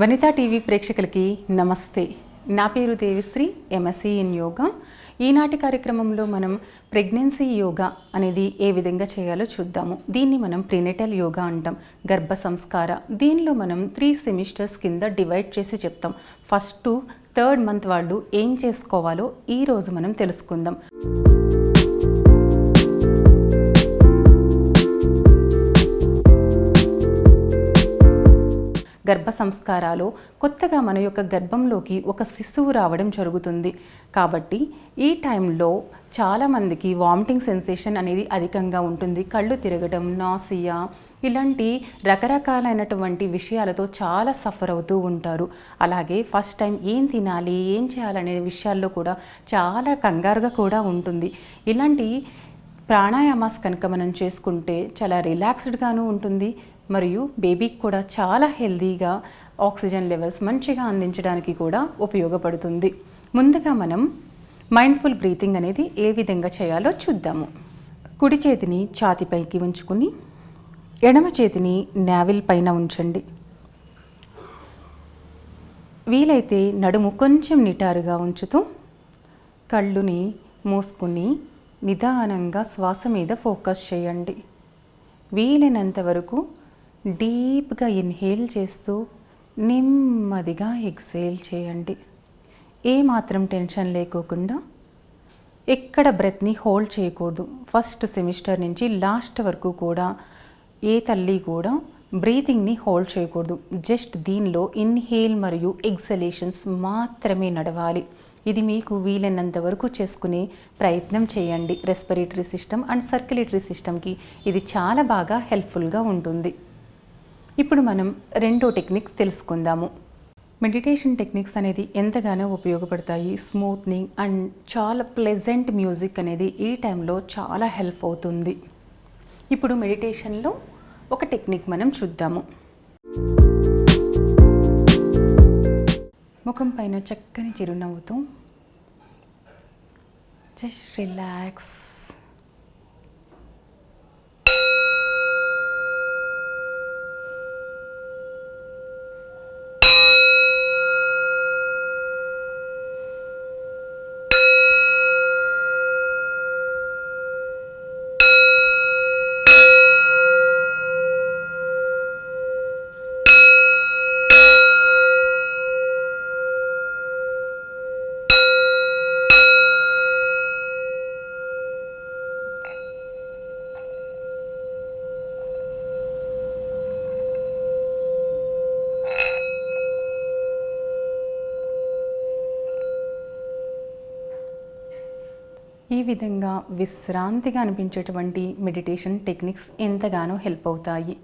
Vanitha TV ప్రేక్షకులకి నమస్తే. నా పేరు దేవిశ్రీ ఎంఎస్సీ ఇన్ యోగా ఈనాటి కార్యక్రమంలో మనం ప్రెగ్నెన్సీ యోగా అనేది ఏ విధంగా చేయాలో చూద్దాము. దీన్ని మనం ప్రినేటల్ యోగా అంటాం గర్భ సంస్కార. దీనిలో మనం త్రీ సెమిస్టర్స్ కింద డివైడ్ చేసి చెప్తాం. ఫస్ట్ థర్డ్ మంత్ వాళ్ళు ఏం చేసుకోవాలో ఈరోజు మనం తెలుసుకుందాం. గర్భ సంస్కారాలు కొత్తగా మన యొక్క గర్భంలోకి ఒక శిశువు రావడం జరుగుతుంది. కాబట్టి ఈ టైంలో చాలామందికి వామిటింగ్ సెన్సేషన్ అనేది అధికంగా ఉంటుంది. కళ్ళు తిరగడం నాసియా ఇలాంటి రకరకాలైనటువంటి విషయాలతో చాలా సఫర్ అవుతూ ఉంటారు. అలాగే ఫస్ట్ టైం ఏం తినాలి ఏం చేయాలనే విషయాల్లో కూడా చాలా కంగారుగా కూడా ఉంటుంది. ఇలాంటి ప్రాణాయామాస్ కనుక మనం చేసుకుంటే చాలా రిలాక్స్డ్గాను ఉంటుంది. మరియు బేబీకి కూడా చాలా హెల్దీగా ఆక్సిజన్ లెవెల్స్ మంచిగా అందించడానికి కూడా ఉపయోగపడుతుంది. ముందుగా మనం మైండ్ఫుల్ బ్రీతింగ్ అనేది ఏ విధంగా చేయాలో చూద్దాము. కుడి చేతిని ఛాతిపైకి ఉంచుకుని ఎడమ చేతిని నావిల్ పైన ఉంచండి. వీలైతే నడుము కొంచెం నిటారుగా ఉంచుతూ కళ్ళుని మూసుకుని నిదానంగా శ్వాస మీద ఫోకస్ చేయండి. వీలైనంత వరకు డీప్గా ఇన్హేల్ చేస్తూ నెమ్మదిగా ఎక్సేల్ చేయండి. ఏ మాత్రం టెన్షన్ లేకోకుండా ఎక్కడ బ్రెత్ని హోల్డ్ చేయకూడదు. ఫస్ట్ సెమిస్టర్ నుంచి లాస్ట్ వరకు కూడా ఏ తల్లి కూడా బ్రీతింగ్ని హోల్డ్ చేయకూడదు. జస్ట్ దీనిలో ఇన్హేల్ మరియు ఎగ్జలేషన్స్ మాత్రమే నడవాలి. ఇది మీకు వీలైనంత వరకు చేసుకునే ప్రయత్నం చేయండి. రెస్పిరేటరీ సిస్టమ్ అండ్ సర్క్యులేటరీ సిస్టమ్కి ఇది చాలా బాగా హెల్ప్ఫుల్గా ఉంటుంది. ఇప్పుడు మనం రెండో టెక్నిక్ తెలుసుకుందాము. మెడిటేషన్ టెక్నిక్స్ అనేది ఎంతగానో ఉపయోగపడతాయి. స్మూత్నింగ్ అండ్ చాలా ప్లెజెంట్ మ్యూజిక్ అనేది ఈ టైంలో చాలా హెల్ప్ అవుతుంది. ఇప్పుడు మెడిటేషన్లో ఒక టెక్నిక్ మనం చూద్దాము. ముఖం పైన చక్కని చిరునవ్వుతో జస్ట్ రిలాక్స్. ఈ విధంగా విశ్రాంతిగా అనిపించేటువంటి మెడిటేషన్ టెక్నిక్స్ ఎంతగానో హెల్ప్ అవుతాయి.